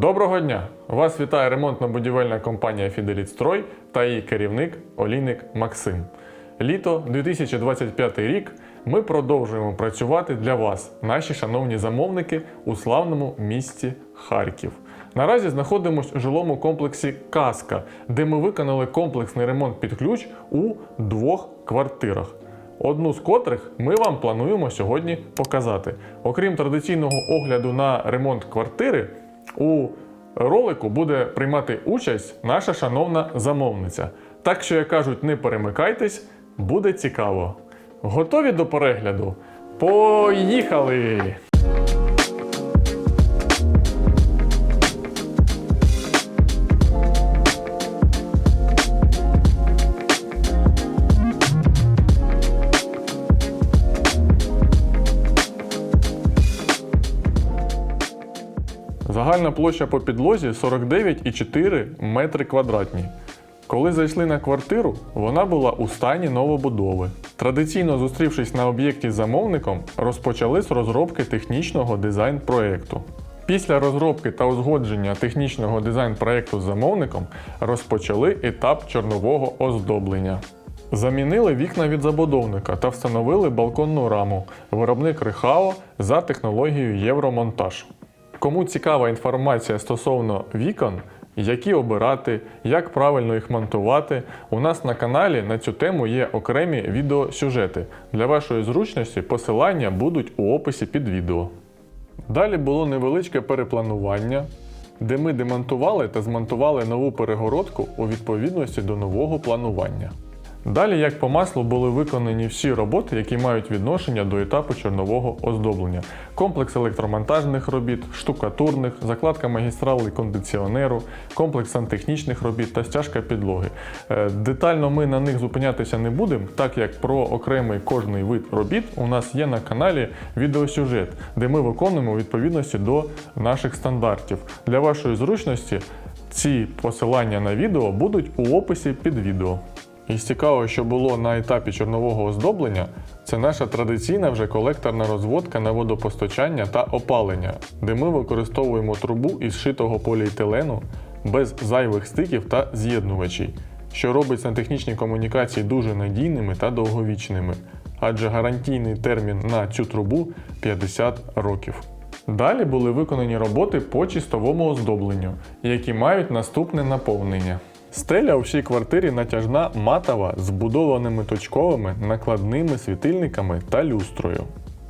Доброго дня! Вас вітає ремонтно-будівельна компанія Фіделітстрой та її керівник Олійник Максим. Літо 2025 рік ми продовжуємо працювати для вас, наші шановні замовники, у славному місті Харків. Наразі знаходимося у жилому комплексі Каска, де ми виконали комплексний ремонт під ключ у двох квартирах. Одну з котрих ми вам плануємо сьогодні показати. Окрім традиційного огляду на ремонт квартири, у ролику буде приймати участь наша шановна замовниця. Так що, як кажуть, не перемикайтесь, буде цікаво. Готові до перегляду? Поїхали! Загальна площа по підлозі 49,4 метри квадратні. Коли зайшли на квартиру, вона була у стані новобудови. Традиційно зустрівшись на об'єкті з замовником, розпочали з розробки технічного дизайн-проєкту. Після розробки та узгодження технічного дизайн-проєкту з замовником розпочали етап чорнового оздоблення. Замінили вікна від забудовника та встановили балконну раму виробник Рихао за технологією Євромонтаж. Кому цікава інформація стосовно вікон, які обирати, як правильно їх монтувати, у нас на каналі на цю тему є окремі відеосюжети. Для вашої зручності посилання будуть у описі під відео. Далі було невеличке перепланування, де ми демонтували та змонтували нову перегородку у відповідності до нового планування. Далі, як по маслу, були виконані всі роботи, які мають відношення до етапу чорнового оздоблення: комплекс електромонтажних робіт, штукатурних, закладка магістрали кондиціонеру, комплекс сантехнічних робіт та стяжка підлоги. Е, Детально ми на них зупинятися не будемо, так як про окремий кожний вид робіт у нас є на каналі відеосюжет, де ми виконуємо відповідності до наших стандартів. Для вашої зручності ці посилання на відео будуть у описі під відео. І цікаво, що було на етапі чорнового оздоблення, це наша традиційна вже колекторна розводка на водопостачання та опалення, де ми використовуємо трубу із шитого поліетилену без зайвих стиків та з'єднувачів, що робить сантехнічні комунікації дуже надійними та довговічними, адже гарантійний термін на цю трубу 50 років. Далі були виконані роботи по чистовому оздобленню, які мають наступне наповнення. Стеля у всій квартирі натяжна матова з будованими точковими накладними світильниками та люстрою.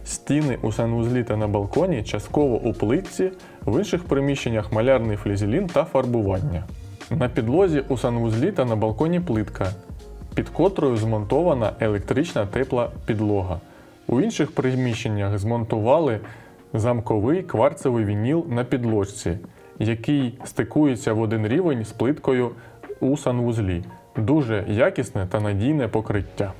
Стіни у санвузлі та на балконі частково у плитці, в інших приміщеннях малярний флізелін та фарбування. На підлозі у санвузлі та на балконі плитка, під котрою змонтована електрична тепла підлога. У інших приміщеннях змонтували замковий кварцевий вініл на підложці, який стикується в один рівень з плиткою у санвузлі. Дуже якісне та надійне покриття.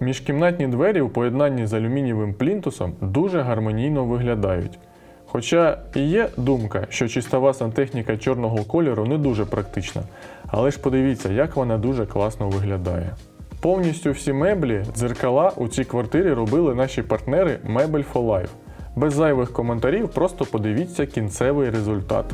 Міжкімнатні двері у поєднанні з алюмінієвим плінтусом дуже гармонійно виглядають. Хоча і є думка, що чистова сантехніка чорного кольору не дуже практична, але ж подивіться, як вона дуже класно виглядає. Повністю всі меблі, дзеркала у цій квартирі робили наші партнери Mebel for Life. Без зайвих коментарів, просто подивіться кінцевий результат.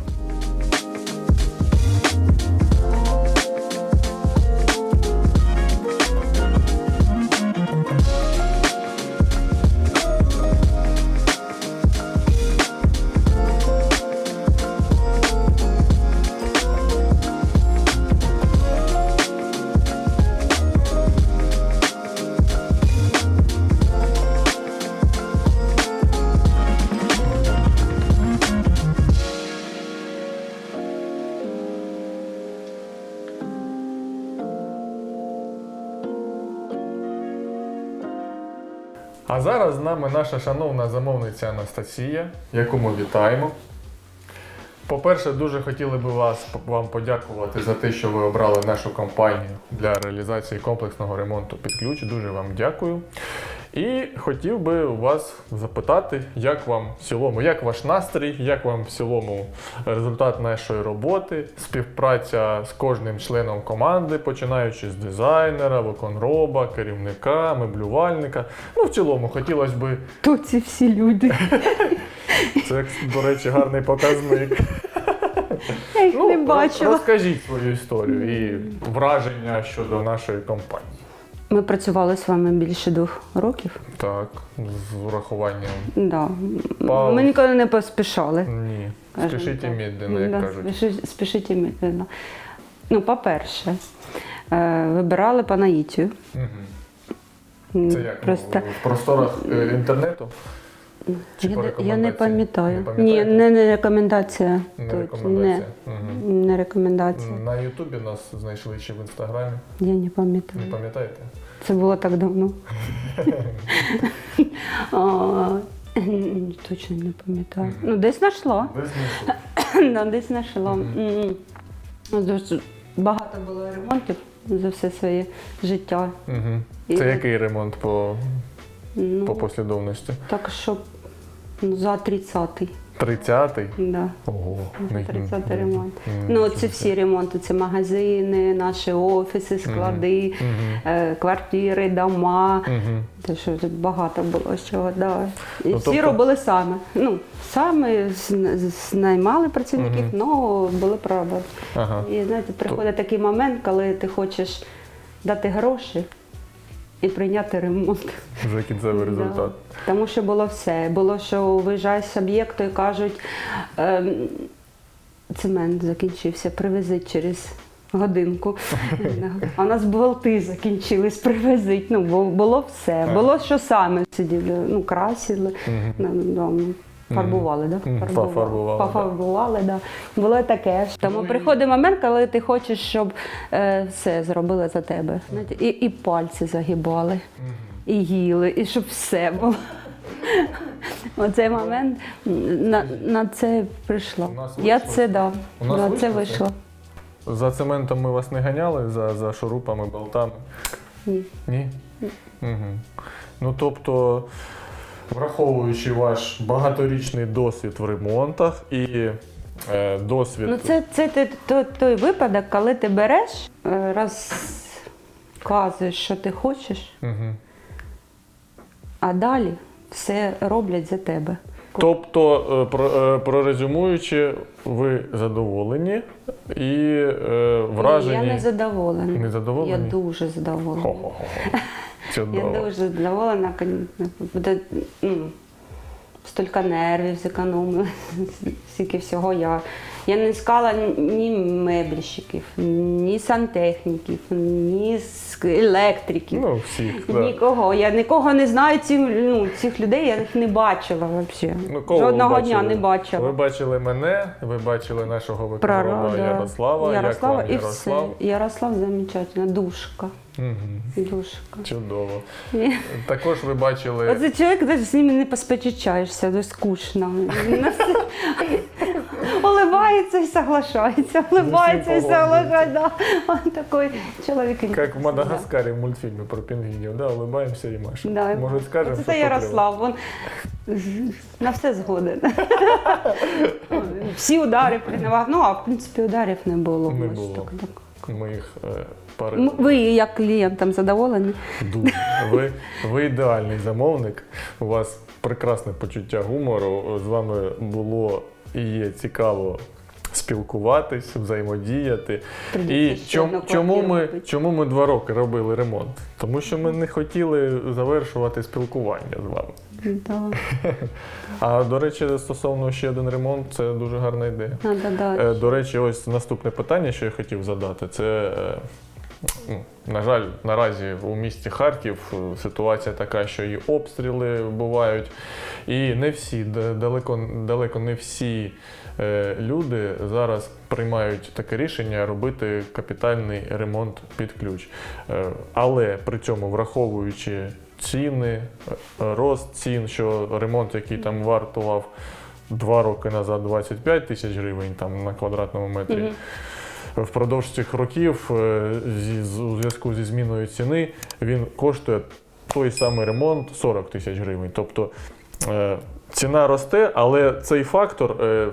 А зараз з нами наша шановна замовниця Анастасія, яку ми вітаємо. По-перше, дуже хотіли би вас вам подякувати за те, що ви обрали нашу компанію для реалізації комплексного ремонту під ключ. Дуже вам дякую. І хотів би у вас запитати, як вам в цілому, як ваш настрій, як вам в цілому результат нашої роботи, співпраця з кожним членом команди, починаючи з дизайнера, виконроба, керівника, меблювальника. Ну, в цілому, хотілося б, Хто ці всі люди? це, до речі, гарний показник. Я їх не бачила. Розкажіть свою історію і враження щодо нашої компанії. Ми працювали з вами більше двох років. Так, з урахуванням. Да. Пауз. Ми ніколи не поспішали. Ні. Спішіть і медленно, як Да, кажуть. Спішіть і медленно. Ну, по-перше, е, вибирали по наїтію. Мгм. Це як? Просто... ну, В просторах е, інтернету? Чи Я, по не- я не пам'ятаю. Не Ні, не, не рекомендація. Не Точно, рекомендація. Не, не рекомендація. На Ютубі нас знайшли ще в інстаграмі. Я не пам'ятаю. Не пам'ятаєте? Це було так давно. Точно не пам'ятаю. Ну, десь знайшла. Да, десь знайшла. Дуже Багато було ремонтів за все своє життя. Це який ремонт по, по Ну, послідовності? так що ну, за 30-й. 30-й? Да. Ого. 30-й ремонт. Ну, це всі ремонти, це магазини, наші офіси, склади, е, квартири, дома. Те, що багато було чого, да. І Ну, всі тобто- робили саме. Ну, саме зна- знаймали працівників, але були проработки. Ага. І знаєте, приходить такий момент, коли ти хочеш дати гроші і прийняти ремонт. Вже кінцевий Да. результат. Тому що було все. Було, що виїжджаєш з об'єкту і кажуть, ем, цемент закінчився, привезить через годинку. А у нас болти закінчились, привезить. Ну, бу- було все. Було що саме сиділи, ну, красили, Мгм. Ну, да, фарбували, да? Пофарбували, да. Да. Було таке. Тому приходить момент, коли ти хочеш, щоб е, все зробили за тебе. І, і пальці загибали і їли, і щоб все було. Оцей момент на, на це нас Я це це? да. У нас да вийшло це вийшло. За цементом ми вас не ганяли, за, за шурупами, болтами. Ні. Ні? Угу. Ну тобто, враховуючи ваш багаторічний досвід в ремонтах і е, досвід. Ну це, це той, той, той випадок, коли ти береш, е, розказуєш, що ти хочеш, Угу. а далі все роблять за тебе. Тобто, е, про, е, прорезюмуючи, ви задоволені і е, вражені. Ні, я не задоволена. Не задоволені? Я дуже задоволена. Хо-хо-хо. Я дуже задоволена. Буде, ну, стільки нервів зекономили, стільки всього я. Я не искала ні мебліщиків, ні сантехніків, ні електриків. Ну, всіх, да. Нікого. Я нікого не знаю, ці, ну, цих людей я їх не бачила взагалі. Ну, кого ви Жодного дня бачили? не бачила. Ви бачили мене, ви бачили нашого виконавця да. Ярослава. Ярослава і Ярослав? все. Ярослав замечательно, душка. Угу. Душка. Чудово. Також ви бачили. Оце чоловік, навіть з ними не посперечаєшся, дуже скучно. Улибається і соглашається, улибається і соглашається. Да. Он такий чоловік. Як в Мадагаскарі в мультфільмі про пінгвінів, да, улибаємося і машемо. Да. Може, скажемо, Це Ярослав, він на все згоден. Всі удари приймав. Ну, а в принципі ударів не було. Не Ось було. так, так. Ми їх е, пари. Ви як клієнтам задоволені? Дуже. Ви, ви ідеальний замовник. У вас прекрасне почуття гумору. З вами було і є цікаво спілкуватись, взаємодіяти. І Прийдеться чом, чому, ми, чому ми два роки робили ремонт? Тому що ми не хотіли завершувати спілкування з вами. Да. А до речі, стосовно ще один ремонт, це дуже гарна ідея. Да. Е, До речі, ось наступне питання, що я хотів задати, це. е, ну, На жаль, наразі у місті Харків е, ситуація така, що і обстріли бувають, і не всі, далеко, далеко не всі е, люди зараз приймають таке рішення робити капітальний ремонт під ключ. Е, Але при цьому враховуючи ціни, е, рост цін, що ремонт, який там вартував два роки назад 25 тисяч гривень там на квадратному метрі. Впродовж цих років, у зв'язку зі зміною ціни, він коштує той самий ремонт 40 тисяч гривень. Тобто ціна росте, але цей фактор е,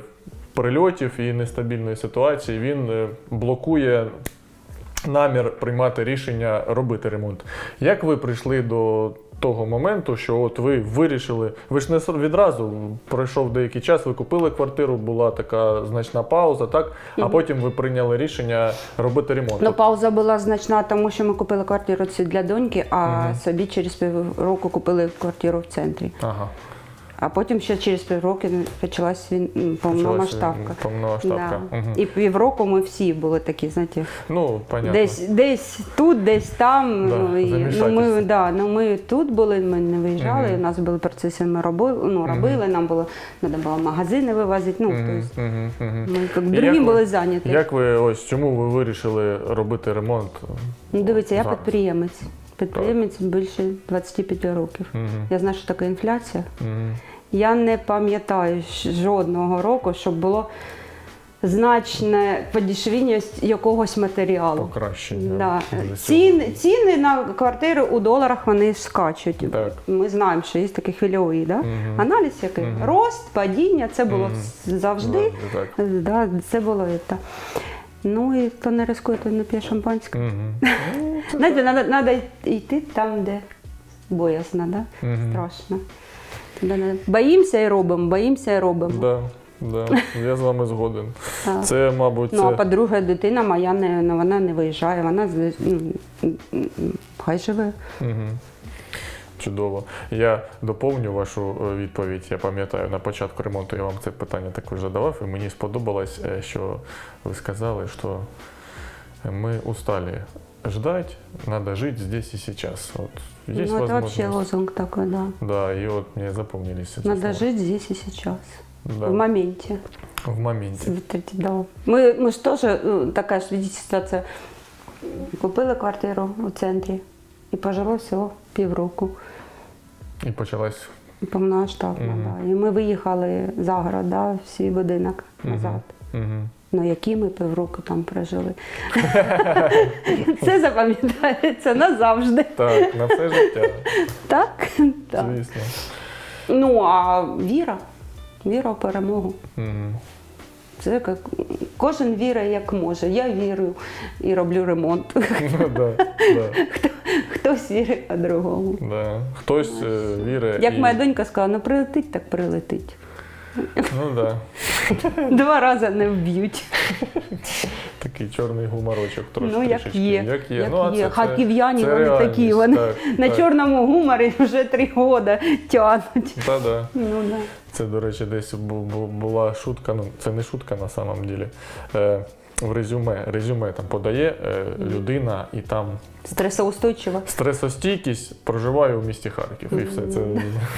прильотів і нестабільної ситуації він е, блокує намір приймати рішення робити ремонт. Як ви прийшли до того моменту, що от ви вирішили, ви ж не відразу пройшов деякий час, ви купили квартиру, була така значна пауза, так? А потім ви прийняли рішення робити ремонт. Ну, пауза була значна, тому що ми купили квартиру для доньки, а собі через півроку купили квартиру в центрі. Ага. А потім ще через півроку почалась він повномасштабка. Повномасштабка. Да. Мгм. І півроку ми всі були такі, знаєте, Ну, понятно. десь, десь тут, десь там. Да, ну, і, ну, ми, да, ну, ми тут були, ми не виїжджали, Мгм. у нас були процеси, ми робили, ну, робили нам було, треба було магазини вивозити. Ну, Мгм, тобто, мгм. ми як І другим як ви- були зайняті. Як ви ось чому ви вирішили робити ремонт? Ну, дивіться, я підприємець. Підприємець більше 25 років. Мгм, Я знаю, що таке інфляція. мгм. Я не пам'ятаю жодного року, щоб було значне подешевіння якогось матеріалу. Покращення. Да. Ціни, ціни на квартири у доларах вони скачуть. Так. Ми знаємо, що є такий хвильовий да? Мгм. аналіз, який Мгм. рост, падіння, це було Мгм. завжди. Так. Да, це було це. Ну і хто не рискує, той не п'є шампанське. Мгм. Знаєте, треба йти там, де боязно, да? Мгм. страшно. Туди не- Боїмося і робимо, боїмося і робимо. Да, да, я з вами згоден. Так. Це, мабуть, Ну, а це... по-друге, дитина моя не, ну, вона не виїжджає, вона з- ну, м, м, хай живе. Мгм. Чудово. Я доповню вашу е, відповідь. Я пам'ятаю, на початку ремонту я вам це питання також задавав, і мені сподобалось, е, що ви сказали, що ми устали ждать, надо жить здесь и сейчас. Вот есть ну, это вообще возможность. лозунг такой, да. Да, и вот мне запомнились эти Надо слова. жить здесь и сейчас. Да, В моменте. в моменте. Вот эти, да. Мы, мы же тоже, ну, такая же, видите, ситуация. Купили квартиру у центрі і пожило всього півроку. І почалась Повномасштабно, Мгм. да. І ми виїхали за город, да, в свій будинок Мгм. назад. Мгм. Ну, які ми півроку там прожили. Це запам'ятається назавжди. так, на все життя, Так? так. звісно. Ну, а віра. Віра в перемогу. Це як кожен вірить як може. Я вірю і роблю ремонт. Ну, да, да. Хтось вірить по-другому. Да. Хтось е, вірить. Як і... моя донька сказала, ну прилетить, так прилетить. Ну да. Два рази не вб'ють. Такий чорний гуморочок трошки. Ну, як є. Як є. Як ну, а є. це, Харків'яні, це вони такі, вони Так, На так. чорному гуморі вже три роки тягнуть. Та-да. Ну, да. Це, до речі, десь бу- бу- була шутка, ну це не шутка на самом ділі. Е, в резюме, резюме там подає е, людина і там Стресоустойчиво. стресостійкість проживає у місті Харків. І все це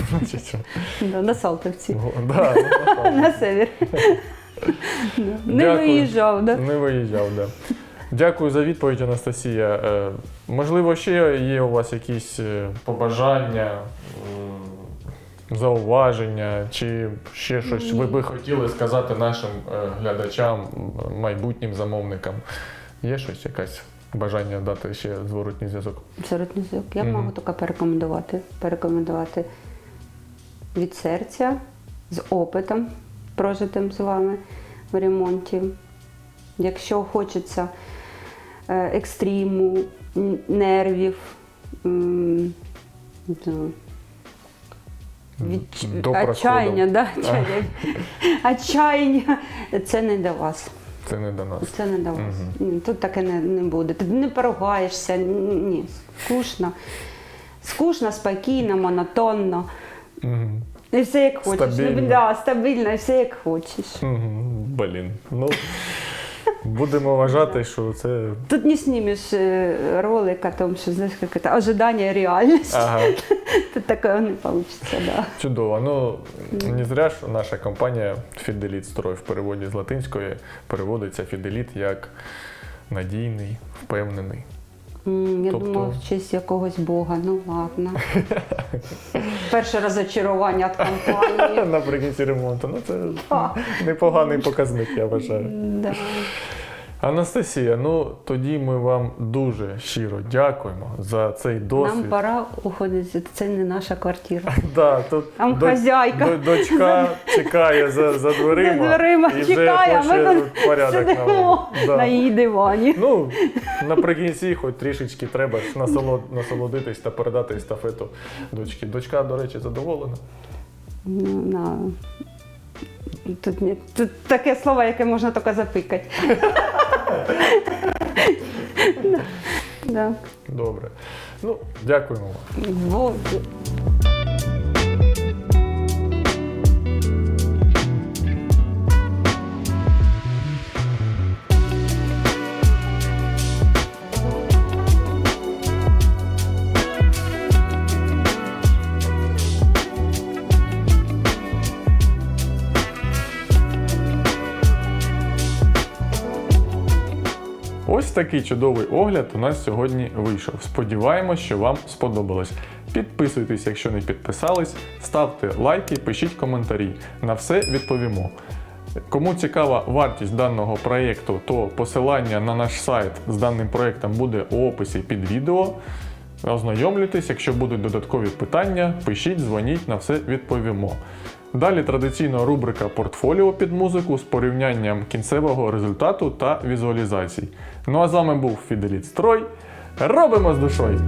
значить. Да, на Салтовці. Го- да, ну, так. На север. Да. Не Дякую. виїжджав, да? Не виїжджав, да. Дякую за відповідь, Анастасія. Е, Можливо, ще є у вас якісь е, побажання, м, зауваження, чи ще щось ви би хотіли сказати нашим е, глядачам, майбутнім замовникам? Є щось, якесь бажання дати ще зворотній зв'язок? Абсолютно зв'язок. Я Мгм. можу тільки порекомендувати. Порекомендувати від серця, з опитом, прожитим з вами в ремонті. Якщо хочеться е, екстриму, нервів, від... До отчаяння, да? отчаяння. отчаяння, це не до вас. Це не до нас. Це не до вас. Ні, Тут таке не, не буде. Ти не поругаєшся, ні, скучно. Скучно, спокійно, монотонно. Мгм. І все як хочеш. Стабільно. Ну, да, стабільно, і все як хочеш. Мгм. Блін. Ну, будемо вважати, що це. Тут не знімеш е, ролик о том, що знаєш, як це ожидання реальність. Ага. Тут такого не вийде. Да. Чудово. Ну не зря ж наша компанія Фіделіт Строй в переводі з латинської переводиться Фіделіт як надійний, впевнений. Я Тобто- думала, в честь якогось Бога. Ну ладно. Перше розочарування від компанії. Наприкінці ремонту. Ну це непоганий показник, я вважаю. Да. Анастасія, ну тоді ми вам дуже щиро дякуємо за цей досвід. Нам пора уходити, це не наша квартира. Да, тут Там до- хазяйка. до- дочка чекає за, за дверима. За дверима і вже чекає, а ми тут тут порядок сидимо. Да. на її дивані. Ну, наприкінці, хоч трішечки треба ж насолод, насолодитись та передати естафету дочки. Дочка, до речі, задоволена. Ну, на... Тут, не... Тут таке слово, яке можна тільки запикати. Да. Да. Добре. Ну, дякуємо вам. Вот. Такий чудовий огляд у нас сьогодні вийшов. Сподіваємось, що вам сподобалось. Підписуйтесь, якщо не підписались, ставте лайки, пишіть коментарі. На все відповімо. Кому цікава вартість даного проєкту, то посилання на наш сайт з даним проєктом буде у описі під відео. Ознайомлюйтесь, якщо будуть додаткові питання, пишіть, дзвоніть, на все відповімо. Далі традиційно рубрика портфоліо під музику з порівнянням кінцевого результату та візуалізацій. Ну а з вами був Фіделіт Строй. Робимо з душою!